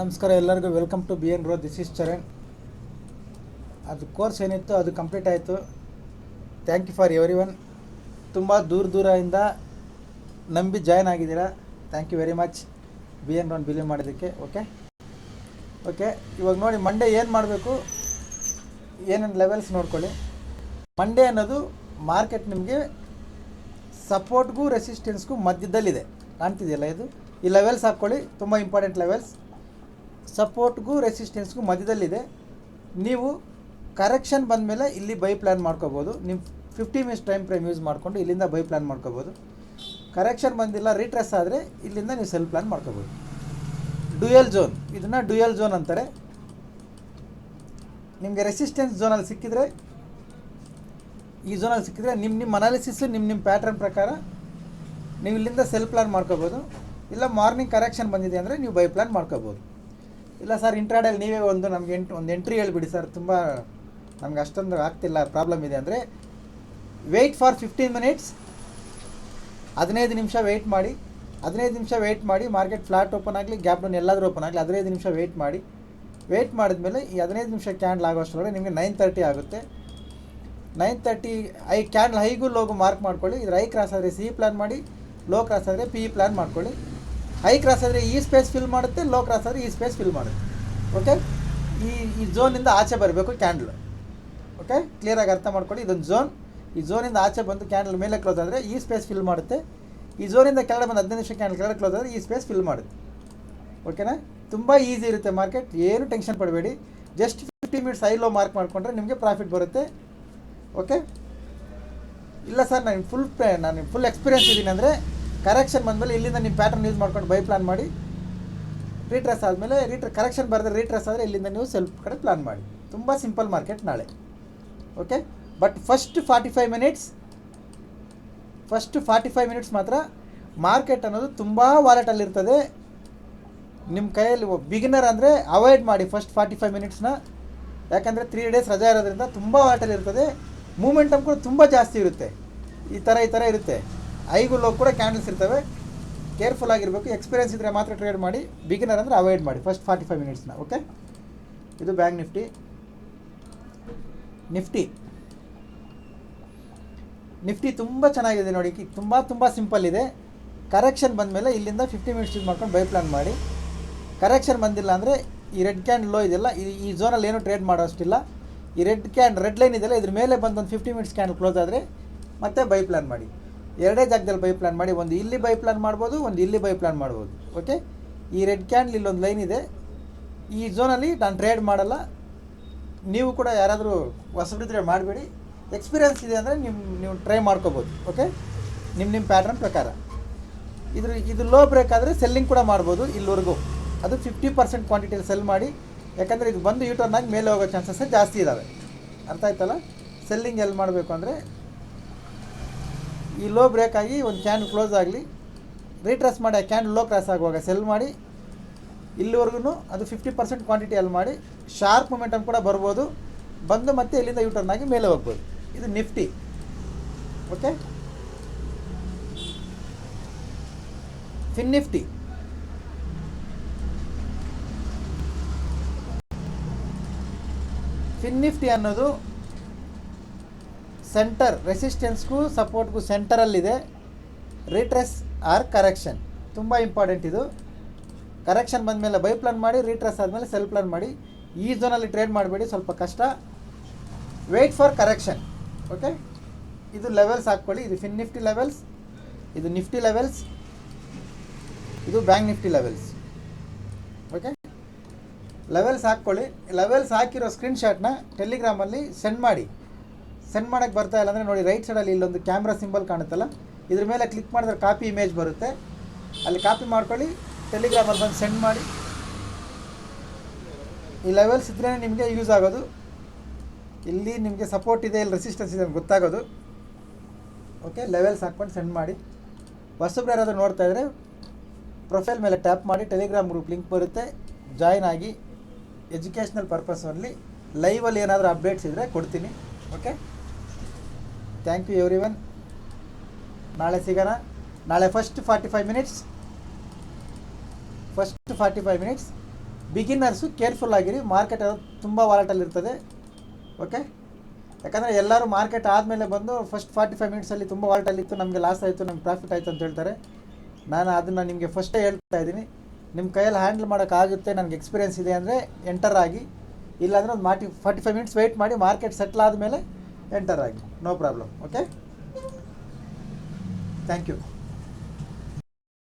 ನಮಸ್ಕಾರ, ಎಲ್ಲರಿಗೂ welcome to B N row this is Charan. ಅದು ಕೋರ್ಸ್ ಏನಿತ್ತು, ಅದು ಕಂಪ್ಲೀಟ್ ಆಯಿತು. Thank you for everyone ತುಂಬ ದೂರ ದೂರದಿಂದ ನಂಬಿ ಜಾಯ್ನ್ ಆಗಿದ್ದೀರಾ? Thank you very much B N Rhone believe ಮಾಡೋದಕ್ಕೆ ಓಕೆ ಓಕೆ ಇವಾಗ ನೋಡಿ ಮಂಡೇ ಏನು ಮಾಡಬೇಕು? ಏನೇನು ಲೆವೆಲ್ಸ್ ನೋಡ್ಕೊಳ್ಳಿ. ಮಂಡೇ ಅನ್ನೋದು ಮಾರ್ಕೆಟ್ ನಿಮಗೆ ಸಪೋರ್ಟ್ಗೂ ರೆಸಿಸ್ಟೆನ್ಸ್ಗೂ ಮಧ್ಯದಲ್ಲಿದೆ. ಕಾಣ್ತಿದೆಯಲ್ಲ ಇದು? ಈ ಲೆವೆಲ್ಸ್ ಹಾಕ್ಕೊಳ್ಳಿ, ತುಂಬ ಇಂಪಾರ್ಟೆಂಟ್ ಲೆವೆಲ್ಸ್ ಸಪೋರ್ಟ್ಗೂ ರೆಸಿಸ್ಟೆನ್ಸ್ಗೂ ಮಧ್ಯದಲ್ಲಿದೆ. ನೀವು ಕರೆಕ್ಷನ್ ಬಂದಮೇಲೆ ಇಲ್ಲಿ ಬೈ ಪ್ಲ್ಯಾನ್ ಮಾಡ್ಕೋಬೋದು. ನಿಮ್ಮ fifty minutes time frame use ಮಾಡಿಕೊಂಡು ಇಲ್ಲಿಂದ ಬೈ ಪ್ಲ್ಯಾನ್ ಮಾಡ್ಕೋಬೋದು. ಕರೆಕ್ಷನ್ ಬಂದಿಲ್ಲ ರೀಟ್ರೆಸ್ ಆದರೆ ಇಲ್ಲಿಂದ ನೀವು ಸೆಲ್ ಪ್ಲ್ಯಾನ್ ಮಾಡ್ಕೋಬೋದು. ಡ್ಯೂಯಲ್ ಝೋನ್, ಇದನ್ನು ಡ್ಯೂಯಲ್ ಝೋನ್ ಅಂತಾರೆ. ನಿಮಗೆ ರೆಸಿಸ್ಟೆನ್ಸ್ ಝೋನಲ್ಲಿ ಸಿಕ್ಕಿದರೆ, ಈ ಝೋನಲ್ಲಿ ಸಿಕ್ಕಿದ್ರೆ ನಿಮ್ಮ ನಿಮ್ಮ ಅನಾಲಿಸಿಸ್ ನಿಮ್ಮ ನಿಮ್ಮ ಪ್ಯಾಟ್ರನ್ ಪ್ರಕಾರ ನೀವು ಇಲ್ಲಿಂದ ಸೆಲ್ ಪ್ಲ್ಯಾನ್ ಮಾಡ್ಕೋಬೋದು. ಇಲ್ಲ ಮಾರ್ನಿಂಗ್ ಕರೆಕ್ಷನ್ ಬಂದಿದೆ ಅಂದರೆ ನೀವು ಬೈ ಪ್ಲ್ಯಾನ್ ಮಾಡ್ಕೋಬೋದು. ಇಲ್ಲ ಸರ್ ಇಂಟ್ರಾಡಲ್ಲಿ ನೀವೇ ಒಂದು ನಮ್ಗೆ ಎಂಟು, ಒಂದು ಎಂಟ್ರಿ ಹೇಳಿಬಿಡಿ ಸರ್. ತುಂಬ ನಮ್ಗೆ ಅಷ್ಟೊಂದು ಆಗ್ತಿಲ್ಲ, ಪ್ರಾಬ್ಲಮ್ ಇದೆ ಅಂದರೆ ವೆಯ್ಟ್ ಫಾರ್ ಫಿಫ್ಟೀನ್ ಮಿನಿಟ್ಸ್ ಹದಿನೈದು ನಿಮಿಷ ವೆಯ್ಟ್ ಮಾಡಿ, ಹದಿನೈದು ನಿಮಿಷ ವೆಯ್ಟ್ ಮಾಡಿ ಮಾರ್ಕೆಟ್ ಫ್ಲಾಟ್ ಓಪನ್ ಆಗಲಿ ಗ್ಯಾಪ್ ಡೌನ್ ಎಲ್ಲಾದರೂ ಓಪನ್ ಆಗಲಿ, ಹದಿನೈದು ನಿಮಿಷ ವೆಯ್ಟ್ ಮಾಡಿ. ವೆಯ್ಟ್ ಮಾಡಿದ್ಮೇಲೆ ಈ ಹದಿನೈದು ನಿಮಿಷ ಕ್ಯಾಂಡ್ಲ್ ಆಗೋಷ್ಟರೊಳಗೆ ನಿಮಗೆ ನೈನ್ ತರ್ಟಿ ಆಗುತ್ತೆ. ನೈನ್ ತರ್ಟಿ ಐ ಕ್ಯಾಂಡ್ಲ್ ಹೈಗೂ ಲೋಗು ಮಾರ್ಕ್ ಮಾಡ್ಕೊಳ್ಳಿ. ಇದ್ರ ಐ ಕ್ರಾಸ್ ಆದರೆ ಸಿ ಪ್ಲ್ಯಾನ್ ಮಾಡಿ ಲೋ ಕ್ರಾಸ್ ಆದರೆ ಪಿ ಪ್ಲ್ಯಾನ್ ಮಾಡ್ಕೊಳ್ಳಿ. ಹೈ ಕ್ರಾಸ್ ಆದರೆ ಈ ಸ್ಪೇಸ್ ಫಿಲ್ ಮಾಡುತ್ತೆ ಲೋ ಕ್ರಾಸ್ ಆದರೆ ಈ ಸ್ಪೇಸ್ ಫಿಲ್ ಮಾಡುತ್ತೆ. ಓಕೆ ಈ ಈ ಝೋನಿಂದ ಆಚೆ ಬರಬೇಕು ಕ್ಯಾಂಡಲ್ ಓಕೆ ಕ್ಲಿಯರಾಗಿ ಅರ್ಥ ಮಾಡ್ಕೊಳ್ಳಿ, ಇದೊಂದು ಝೋನ್ ಈ ಝೋನಿಂದ ಆಚೆ ಬಂದು ಕ್ಯಾಂಡಲ್ ಮೇಲೆ ಕ್ಲೋಸ್ ಆದರೆ ಈ ಸ್ಪೇಸ್ ಫಿಲ್ ಮಾಡುತ್ತೆ. ಈ ಝೋನಿಂದ ಕೆಳಗಡೆ ಬಂದು ಹದಿನೈದು ನಿಮಿಷ ಕ್ಯಾಂಡಲ್ ಕೆಳಗಡೆ ಕ್ಲೋಸ್ ಆದರೆ ಈ ಸ್ಪೇಸ್ ಫಿಲ್ ಮಾಡುತ್ತೆ. ಓಕೆನಾ ತುಂಬ ಈಸಿ ಇರುತ್ತೆ ಮಾರ್ಕೆಟ್ ಏನು tension ಪಡಬೇಡಿ. Just fifty minutes high low mark ಮಾಡಿಕೊಂಡ್ರೆ ನಿಮಗೆ ಪ್ರಾಫಿಟ್ ಬರುತ್ತೆ. ಓಕೆ ಇಲ್ಲ ಸರ್ ನಾನು ಫುಲ್ ನಾನು ಫುಲ್ ಎಕ್ಸ್ಪೀರಿಯನ್ಸ್ ಇದ್ದೀನಿ ಅಂದರೆ ಕರೆಕ್ಷನ್ ಬಂದಮೇಲೆ ಇಲ್ಲಿಂದ ನಿಮ್ಮ ಪ್ಯಾಟರ್ನ್ ಯೂಸ್ ಮಾಡ್ಕೊಂಡು ಬೈ ಪ್ಲಾನ್ ಮಾಡಿ ರೀಟ್ರೆಸ್ ಆದಮೇಲೆ ರೀಟ್ರ ಕರೆಕ್ಷನ್ ಬರೆದ್ರೆ ರೀಟ್ರೆಸ್ ಆದರೆ ಇಲ್ಲಿಂದ ನೀವು ಸೆಲ್ಫ್ ಕಡೆ ಪ್ಲಾನ್ ಮಾಡಿ. ತುಂಬ ಸಿಂಪಲ್ ಮಾರ್ಕೆಟ್ ನಾಳೆ. Okay but first forty five minutes first forty five minutes ಮಾತ್ರ ಮಾರ್ಕೆಟ್ ಅನ್ನೋದು ತುಂಬ ವಾಲೆಟಲ್ಲಿರ್ತದೆ ನಿಮ್ಮ ಕೈಯಲ್ಲಿ ಬಿಗಿನರ್ ಅಂದರೆ ಅವಾಯ್ಡ್ ಮಾಡಿ ಫಸ್ಟ್ ಫಾರ್ಟಿ ಫೈವ್ ಮಿನಿಟ್ಸ್ನ ಯಾಕಂದರೆ ತ್ರೀ ಡೇಸ್ ರಜಾ ಇರೋದ್ರಿಂದ ತುಂಬ ವಾಲೆಟಲ್ಲಿರ್ತದೆ ಮೂಮೆಂಟಮ್ ಕೂಡ ತುಂಬ ಜಾಸ್ತಿ ಇರುತ್ತೆ. ಈ ಥರ ಈ ಥರ ಇರುತ್ತೆ. ಐಗೂ ಲೋ ಕೂಡ ಕ್ಯಾಂಡಲ್ಸ್ ಇರ್ತವೆ. ಕೇರ್ಫುಲ್ ಆಗಿರಬೇಕು. ಎಕ್ಸ್ಪೀರಿಯನ್ಸ್ ಇದ್ದರೆ ಮಾತ್ರ ಟ್ರೇಡ್ ಮಾಡಿ. ಬಿಗಿನರ್ ಅಂದರೆ ಅವಾಯ್ಡ್ ಮಾಡಿ. ಫಸ್ಟ್ ಫಾರ್ಟಿ ಫೈವ್ ಮಿನಿಟ್ಸ್ನ ಓಕೆ ಇದು ಬ್ಯಾಂಕ್ ನಿಫ್ಟಿ ನಿಫ್ಟಿ ನಿಫ್ಟಿ ತುಂಬ ಚೆನ್ನಾಗಿದೆ ನೋಡಿ. ತುಂಬ ತುಂಬ ಸಿಂಪಲ್ ಇದೆ. ಕರೆಕ್ಷನ್ ಬಂದಮೇಲೆ ಇಲ್ಲಿಂದ ಫಿಫ್ಟಿ ಮಿನಿಟ್ಸ್ ಯೂಸ್ ಮಾಡ್ಕೊಂಡು ಬೈ ಪ್ಲಾನ್ ಮಾಡಿ. ಕರೆಕ್ಷನ್ ಬಂದಿಲ್ಲ ಅಂದರೆ ಈ ರೆಡ್ ಕ್ಯಾಂಡ್ ಲೋ ಇದೆಲ್ಲ ಈ ಝೋನಲ್ಲಿ ಏನೂ ಟ್ರೇಡ್ ಮಾಡೋ ಅಷ್ಟಿಲ್ಲ ಈ ರೆಡ್ ಕ್ಯಾಂಡ್ ರೆಡ್ ಲೈನ್ ಇದೆಯಲ್ಲ, ಇದ್ರ ಮೇಲೆ ಬಂದು ಒಂದು ಫಿಫ್ಟಿ ಮಿನಿಟ್ಸ್ ಕ್ಯಾಂಡ್ ಕ್ಲೋಸ್ ಆದರೆ ಮತ್ತೆ ಬೈ ಪ್ಲಾನ್ ಮಾಡಿ. ಎರಡೇ ಜಾಗದಲ್ಲಿ ಬೈ ಪ್ಲಾನ್ ಮಾಡಿ, ಒಂದು ಇಲ್ಲಿ ಬೈ ಪ್ಲಾನ್ ಮಾಡ್ಬೋದು, ಒಂದು ಇಲ್ಲಿ ಬೈ ಪ್ಲಾನ್ ಮಾಡ್ಬೋದು. ಓಕೆ ಈ ರೆಡ್ ಕ್ಯಾಂಡಲ್ ಇಲ್ಲೊಂದು ಲೈನ್ ಇದೆ. ಈ ಝೋನಲ್ಲಿ ನಾನು ಟ್ರೇಡ್ ಮಾಡಲ್ಲ. ನೀವು ಕೂಡ ಯಾರಾದರೂ ಹೊಸಬಿದ್ರೆ ಮಾಡಬೇಡಿ. ಎಕ್ಸ್ಪೀರಿಯನ್ಸ್ ಇದೆ ಅಂದರೆ ನಿಮ್ಮ ನೀವು ಟ್ರೈ ಮಾಡ್ಕೋಬೋದು. ಓಕೆ ನಿಮ್ಮ ನಿಮ್ಮ ಪ್ಯಾಟ್ರನ್ ಪ್ರಕಾರ. ಇದ್ರ, ಇದು ಲೋ ಬ್ರೇಕ್ ಆದರೆ ಸೆಲ್ಲಿಂಗ್ ಕೂಡ ಮಾಡ್ಬೋದು ಇಲ್ಲಿವರೆಗೂ. ಅದು ಫಿಫ್ಟಿ ಪರ್ಸೆಂಟ್ ಕ್ವಾಂಟಿಟಿಯಲ್ಲಿ ಸೆಲ್ ಮಾಡಿ. ಯಾಕಂದರೆ ಇದು ಬಂದು ಯೂಟರ್ನ್ ಆಗಿ ಮೇಲೆ ಹೋಗೋ ಚಾನ್ಸಸ್ ಜಾಸ್ತಿ ಇದ್ದಾವೆ ಅರ್ಥ ಆಯ್ತಲ್ಲ? ಸೆಲ್ಲಿಂಗ್ ಎಲ್ಲಿ ಮಾಡಬೇಕು ಅಂದರೆ ಈ ಲೋ ಬ್ರೇಕ್ ಆಗಿ ಒಂದು ಕ್ಯಾಂಡಲ್ ಕ್ಲೋಸ್ ಆಗಲಿ ರೀಟ್ರೆಸ್ ಮಾಡಿ ಆ ಕ್ಯಾನ್ ಲೋ ಕ್ರಾಸ್ ಆಗುವಾಗ ಸೆಲ್ ಮಾಡಿ ಇಲ್ಲಿವರೆಗೂ ಅದು ಫಿಫ್ಟಿ ಪರ್ಸೆಂಟ್ ಕ್ವಾಂಟಿಟಿಯಲ್ಲಿ ಮಾಡಿ ಶಾರ್ಪ್ ಮೊಮೆಂಟಮ್ ಕೂಡ ಬರ್ಬೋದು, ಬಂದು ಮತ್ತೆ ಇಲ್ಲಿಂದ ಯೂಟರ್ನ್ ಆಗಿ ಮೇಲೆ ಹೋಗ್ಬೋದು. ಇದು Nifty. Okay fin Nifty. Fin Nifty ಅನ್ನೋದು ಸೆಂಟರ್ ರೆಸಿಸ್ಟೆನ್ಸ್ಗೂ ಸಪೋರ್ಟ್ಗೂ ಸೆಂಟರಲ್ಲಿದೆ ರೀಟ್ರೆಸ್ ಆರ್ ಕರೆಕ್ಷನ್ ತುಂಬ ಇಂಪಾರ್ಟೆಂಟ್ ಇದು. ಕರೆಕ್ಷನ್ ಬಂದಮೇಲೆ ಬೈ ಪ್ಲಾನ್ ಮಾಡಿ ರೀಟ್ರೆಸ್ ಆದಮೇಲೆ ಸೆಲ್ ಪ್ಲಾನ್ ಮಾಡಿ. ಈ ಝೋನಲ್ಲಿ ಟ್ರೇಡ್ ಮಾಡಬೇಡಿ, ಸ್ವಲ್ಪ ಕಷ್ಟ. ವೆಯ್ಟ್ ಫಾರ್ ಕರೆಕ್ಷನ್ ಓಕೆ ಇದು ಲೆವೆಲ್ಸ್ ಹಾಕ್ಕೊಳ್ಳಿ. ಇದು ಫಿನ್ ನಿಫ್ಟಿ ಲೆವೆಲ್ಸ್ ಇದು ನಿಫ್ಟಿ ಲೆವೆಲ್ಸ್ ಇದು bank Nifty levels okay levels ಹಾಕ್ಕೊಳ್ಳಿ. ಲೆವೆಲ್ಸ್ ಹಾಕಿರೋ ಸ್ಕ್ರೀನ್ಶಾಟ್ನ ಟೆಲಿಗ್ರಾಮಲ್ಲಿ ಸೆಂಡ್ ಮಾಡಿ. ಸೆಂಡ್ ಮಾಡೋಕ್ಕೆ ಬರ್ತಾ ಇಲ್ಲ ಅಂದರೆ ನೋಡಿ ರೈಟ್ ಸೈಡಲ್ಲಿ ಇಲ್ಲೊಂದು ಕ್ಯಾಮ್ರಾ ಸಿಂಬಲ್ ಕಾಣುತ್ತಲ್ಲ? ಇದ್ರ ಮೇಲೆ ಕ್ಲಿಕ್ ಮಾಡಿದ್ರೆ ಕಾಪಿ ಇಮೇಜ್ ಬರುತ್ತೆ. ಅಲ್ಲಿ ಕಾಪಿ ಮಾಡ್ಕೊಳ್ಳಿ ಟೆಲಿಗ್ರಾಮಲ್ಲಿ ಬಂದು ಸೆಂಡ್ ಮಾಡಿ. ಈ ಲೆವೆಲ್ಸ್ ಇದ್ರೇ ನಿಮಗೆ ಯೂಸ್ ಆಗೋದು. ಇಲ್ಲಿ ನಿಮಗೆ ಸಪೋರ್ಟ್ ಇದೆ, ಇಲ್ಲಿ ರೆಸಿಸ್ಟೆನ್ಸ್ ಇದೆ ಗೊತ್ತಾಗೋದು. ಓಕೆ ಲೆವೆಲ್ಸ್ ಹಾಕ್ಕೊಂಡು ಸೆಂಡ್ ಮಾಡಿ. ಹೊಸಬ್ರು ಯಾರಾದರೂ ನೋಡ್ತಾ ಇದ್ದರೆ ಪ್ರೊಫೈಲ್ ಮೇಲೆ ಟ್ಯಾಪ್ ಮಾಡಿ ಟೆಲಿಗ್ರಾಮ್ ಗ್ರೂಪ್ ಲಿಂಕ್ ಬರುತ್ತೆ. ಜಾಯ್ನ್ ಆಗಿ ಎಜುಕೇಷ್ನಲ್ ಪರ್ಪಸ್ ಓನ್ಲಿ ಲೈವಲ್ಲಿ ಏನಾದರೂ ಅಪ್ಡೇಟ್ಸ್ ಇದ್ದರೆ ಕೊಡ್ತೀನಿ. Okay thank you everyone ನಾಳೆ ಸಿಗೋಣ. ನಾಳೆ first forty five minutes first forty five minutes beginners careful ಆಗಿರಿ ಮಾರ್ಕೆಟ್ ತುಂಬ ವಾಲಟಲ್ ಇರ್ತದೆ. ಓಕೆ ಯಾಕಂದರೆ ಎಲ್ಲರೂ ಮಾರ್ಕೆಟ್ ಆದಮೇಲೆ ಬಂದು ಫಸ್ಟ್ ಫಾರ್ಟಿ ಫೈವ್ ಮಿನಿಟ್ಸಲ್ಲಿ ತುಂಬ ವಾಲ್ಟಲ್ಲಿ ಇತ್ತು. ನಮಗೆ ಲಾಸ್ ಆಯಿತು, ನಮ್ಗೆ ಪ್ರಾಫಿಟ್ ಆಯಿತು ಅಂತ ಹೇಳ್ತಾರೆ. ನಾನು ಅದನ್ನು ನಿಮಗೆ ಫಸ್ಟೇ ಹೇಳ್ತಾ ಇದ್ದೀನಿ. ನಿಮ್ಮ ಕೈಯಲ್ಲಿ ಹ್ಯಾಂಡಲ್ ಮಾಡೋಕ್ಕಾಗುತ್ತೆ ನನಗೆ ಎಕ್ಸ್ಪೀರಿಯನ್ಸ್ ಇದೆ ಅಂದರೆ ಎಂಟರ್ ಆಗಿ. ಇಲ್ಲಾಂದರೆ ಒಂದು ಮಾರ್ಟಿ ಫಾರ್ಟಿ ಫೈವ್ ಮಿನಿಟ್ಸ್ ವೆಯ್ಟ್ ಮಾಡಿ ಮಾರ್ಕೆಟ್ ಸೆಟ್ಲ್ ಆದಮೇಲೆ ಎಂಟರ್ ಆಗಿ. No problem okay thank you